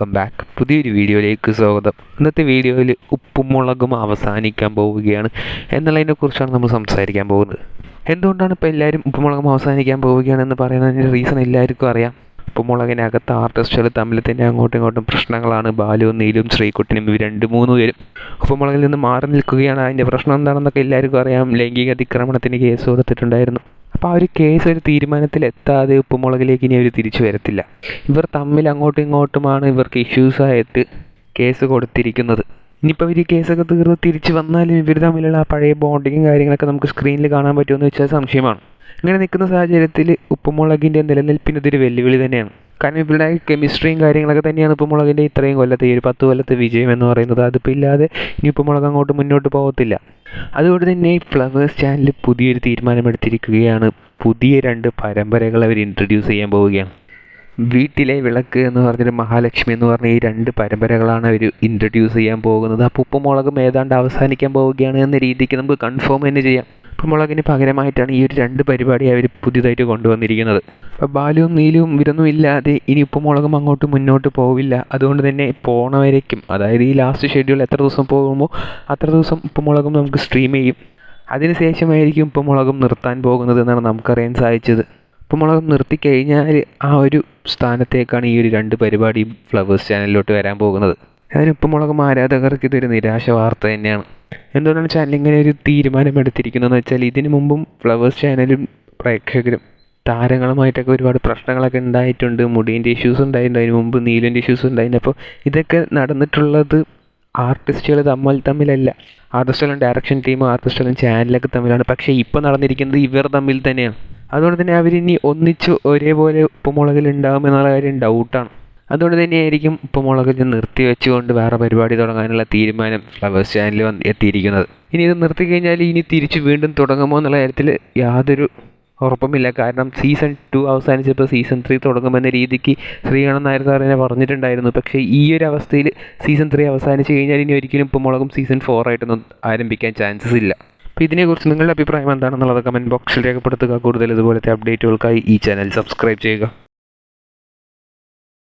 Welcome back പുതിയൊരു വീഡിയോയിലേക്ക് സ്വാഗതം. ഇന്നത്തെ വീഡിയോയിൽ ഉപ്പും മുളകും അവസാനിക്കാൻ പോവുകയാണ്. എന്നുള്ളതിനെ കുറിച്ചാണ് നമ്മൾ സംസാരിക്കാൻ പോകുന്നത്. എന്തുകൊണ്ടാണ് ഇപ്പോൾ എല്ലാവരും ഉപ്പും മുളകും അവസാനിക്കാൻ പോവുകയാണെന്ന് പറയുന്നതിന്റെ റീസൺ എല്ലാവർക്കും അറിയാം. ഉപ്പും മുളകിനകത്ത് ആർട്ടിസ്റ്റുകൾ തമ്മിൽ തന്നെ അങ്ങോട്ടും ഇങ്ങോട്ടും പ്രശ്നങ്ങളാണ്. ബാലുവും നീലും ശ്രീകുട്ടനും ഇവർ രണ്ട് മൂന്ന് പേരും. ഉപ്പുമുളകിൽ നിന്ന് മാറി നിൽക്കുകയാണ്. അതിന്റെ പ്രശ്നം എന്താണെന്നൊക്കെ എല്ലാവർക്കും അറിയാം. ലൈംഗിക അതിക്രമണത്തിന് കേസ് കൊടുത്തിട്ടുണ്ടായിരുന്നു. അപ്പോൾ ആ ഒരു കേസ് ഒരു തീരുമാനത്തിൽ എത്താതെ ഉപ്പുമുളകിലേക്ക് ഇനി അവർ തിരിച്ചു വരത്തില്ല. ഇവർ തമ്മിൽ അങ്ങോട്ടും ഇങ്ങോട്ടുമാണ് ഇവർക്ക് ഇഷ്യൂസായിട്ട് കേസ് കൊടുത്തിരിക്കുന്നത്. ഇനിയിപ്പോൾ ഇവർ ഈ കേസൊക്കെ തീർന്ന് തിരിച്ചു വന്നാലും ഇവർ തമ്മിലുള്ള ആ പഴയ ബോണ്ടിങ്ങും കാര്യങ്ങളൊക്കെ നമുക്ക് സ്ക്രീനിൽ കാണാൻ പറ്റുമെന്ന് വെച്ചാൽ സംശയമാണ്. ഇങ്ങനെ നിൽക്കുന്ന സാഹചര്യത്തിൽ ഉപ്പുമുളകിന്റെ നിലനിൽപ്പിന് ഇതൊരു വെല്ലുവിളി തന്നെയാണ്. കാരണം ഇവരുടെ കെമിസ്ട്രിയും കാര്യങ്ങളൊക്കെ തന്നെയാണ് ഉപ്പുമുളകിന്റെ ഇത്രയും കൊല്ലത്തെ ഈ ഒരു പത്ത് കൊല്ലത്തെ വിജയം എന്ന് പറയുന്നത്. അതിപ്പോൾ ഇല്ലാതെ ഇനി ഉപ്പുമുളക് അങ്ങോട്ട് മുന്നോട്ട് പോകത്തില്ല. അതുകൊണ്ട് തന്നെ ഈ ഫ്ലവേഴ്സ് ചാനൽ പുതിയൊരു തീരുമാനമെടുത്തിരിക്കുകയാണ്. പുതിയ രണ്ട് പരമ്പരകൾ അവർ ഇൻട്രൊഡ്യൂസ് ചെയ്യാൻ പോവുകയാണ്. വീട്ടിലെ വിളക്ക് എന്ന് പറഞ്ഞൊരു മഹാലക്ഷ്മി എന്ന് പറഞ്ഞ ഈ രണ്ട് പരമ്പരകളാണ് അവർ ഇൻട്രൊഡ്യൂസ് ചെയ്യാൻ പോകുന്നത്. അപ്പോൾ ഉപ്പുമുളകും ഏതാണ്ട് അവസാനിക്കാൻ പോവുകയാണ് എന്ന രീതിക്ക് നമുക്ക് കൺഫേം തന്നെ ചെയ്യാം. ഉപ്പുമുളകിന് പകരമായിട്ടാണ് ഈ ഒരു രണ്ട് പരിപാടി അവർ പുതിയതായിട്ട് കൊണ്ടുവന്നിരിക്കുന്നത്. അപ്പോൾ ബാലുവും നീലും ഇവരൊന്നും ഇല്ലാതെ ഇനി ഉപ്പുമുളകും അങ്ങോട്ട് മുന്നോട്ട് പോവില്ല. അതുകൊണ്ട് തന്നെ പോണവരേക്കും. അതായത് ഈ ലാസ്റ്റ് ഷെഡ്യൂൾ എത്ര ദിവസം പോകുമ്പോൾ അത്ര ദിവസം ഉപ്പുമുളകും നമുക്ക് സ്ട്രീം ചെയ്യും. അതിനുശേഷമായിരിക്കും ഉപ്പുമുളകും നിർത്താൻ പോകുന്നത് എന്നാണ് നമുക്കറിയാൻ സാധിച്ചത്. ഉപ്പുമുളകും നിർത്തിക്കഴിഞ്ഞാൽ ആ ഒരു സ്ഥാനത്തേക്കാണ് ഈ ഒരു രണ്ട് പരിപാടി ഫ്ലവേഴ്സ് ചാനലിലോട്ട് വരാൻ പോകുന്നത്. അതിന് ഉപ്പുമുളകും ആരാധകർക്ക് ഇതൊരു നിരാശ വാർത്ത തന്നെയാണ്. എന്തുകൊണ്ടാണ് ചാനൽ ഇങ്ങനെ ഒരു തീരുമാനം എടുത്തിരിക്കുന്നതെന്ന് വെച്ചാൽ ഇതിനു മുമ്പും ഫ്ലവേഴ്സ് ചാനലും പ്രേക്ഷകരും താരങ്ങളുമായിട്ടൊക്കെ ഒരുപാട് പ്രശ്നങ്ങളൊക്കെ ഉണ്ടായിട്ടുണ്ട്. മുടീന്റെ ഇഷ്യൂസ് ഉണ്ടായിട്ടുണ്ട്. അതിന് മുമ്പ് നീലിന്റെ ഇഷ്യൂസ് ഉണ്ടായിട്ടുണ്ട്. അപ്പോൾ ഇതൊക്കെ നടന്നിട്ടുള്ളത് ആർട്ടിസ്റ്റുകൾ തമ്മിൽ തമ്മിലല്ല. ആർട്ടിസ്റ്റുകളും ഡയറക്ഷൻ ടീമും ആർട്ടിസ്റ്റുകളും ചാനലൊക്കെ തമ്മിലാണ്. പക്ഷേ ഇപ്പോൾ നടന്നിരിക്കുന്നത് ഇവർ തമ്മിൽ തന്നെയാണ്. അതുകൊണ്ട് തന്നെ അവരിനി ഒന്നിച്ച് ഒരേപോലെ ഉപ്പുമുളകിൽ ഉണ്ടാകും എന്നുള്ള കാര്യം ഡൗട്ടാണ് അതുകൊണ്ട് തന്നെയായിരിക്കും ഉപ്പുമുളകിൽ നിർത്തി വെച്ചുകൊണ്ട് വേറെ പരിപാടി തുടങ്ങാനുള്ള തീരുമാനം ഫ്ലവേഴ്സ് ചാനലിൽ വന്ന് എത്തിയിരിക്കുന്നത്. ഇനി ഇത് നിർത്തി കഴിഞ്ഞാൽ ഇനി തിരിച്ച് വീണ്ടും തുടങ്ങുമോ എന്നുള്ള കാര്യത്തിൽ യാതൊരു ഉറപ്പുമില്ല. കാരണം സീസൺ ടു അവസാനിച്ചപ്പോൾ സീസൺ ത്രീ തുടങ്ങുമെന്ന രീതിക്ക് ശ്രീകണ്ഠൻ നായർ സാർ തന്നെ പറഞ്ഞിട്ടുണ്ടായിരുന്നു. പക്ഷേ ഈ ഒരു അവസ്ഥയിൽ സീസൺ ത്രീ അവസാനിച്ച് കഴിഞ്ഞാൽ ഇനി ഒരിക്കലും ഉപ്പുമുളകും സീസൺ ഫോർ ആയിട്ടൊന്നും ആരംഭിക്കാൻ ചാൻസസ് ഇല്ല. അപ്പോൾ ഇതിനെക്കുറിച്ച് നിങ്ങളുടെ അഭിപ്രായം എന്താണെന്നുള്ളത് കമന്റ് ബോക്സിൽ രേഖപ്പെടുത്തുക. കൂടുതൽ ഇതുപോലത്തെ അപ്ഡേറ്റുകൾക്കായി ഈ ചാനൽ സബ്സ്ക്രൈബ് ചെയ്യുക.